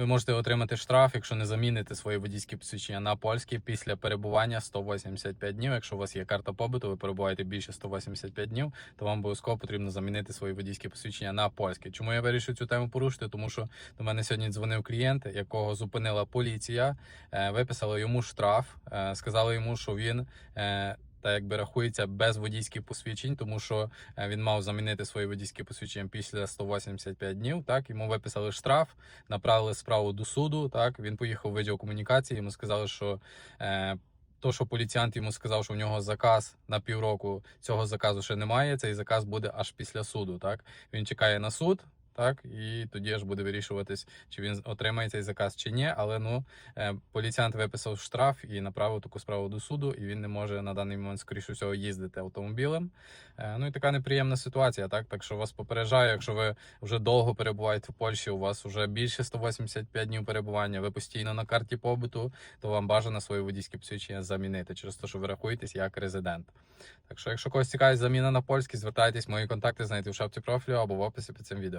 Ви можете отримати штраф, якщо не заміните свої водійські посвідчення на польські після перебування 185 днів. Якщо у вас є карта побуту, ви перебуваєте більше 185 днів, то вам обов'язково потрібно замінити свої водійські посвідчення на польські. Чому я вирішив цю тему порушити? Тому що до мене сьогодні дзвонив клієнт, якого зупинила поліція, е, виписали йому штраф, е, сказали йому, що він. Та якби рахується без водійських посвідчень, тому що е, він мав замінити свої водійські посвідчення після 185 днів. Так йому виписали штраф, направили справу до суду. Так він поїхав в відділ комунікації. Йому сказали, що е, то, що поліціянт йому сказав, що в нього заказ на півроку, цього заказу ще немає. Цей заказ буде аж після суду. Так він чекає на суд. Так, і тоді аж буде вирішуватись, чи він отримає цей заказ чи ні. Але ну е, поліціянт виписав штраф і направив таку справу до суду, і він не може на даний момент, скоріше всього, їздити автомобілем. Е, ну і така неприємна ситуація. Так, так що вас попереджаю, якщо ви вже довго перебуваєте в Польщі, у вас вже більше 185 днів перебування, ви постійно на карті побуту, то вам бажано свої водійські посвідчення замінити через те, що ви рахуєтесь як резидент. Так що, якщо когось цікавить заміна на польський, звертайтесь, мої контакти знайдете в шапці профілю або в описі під цим відео.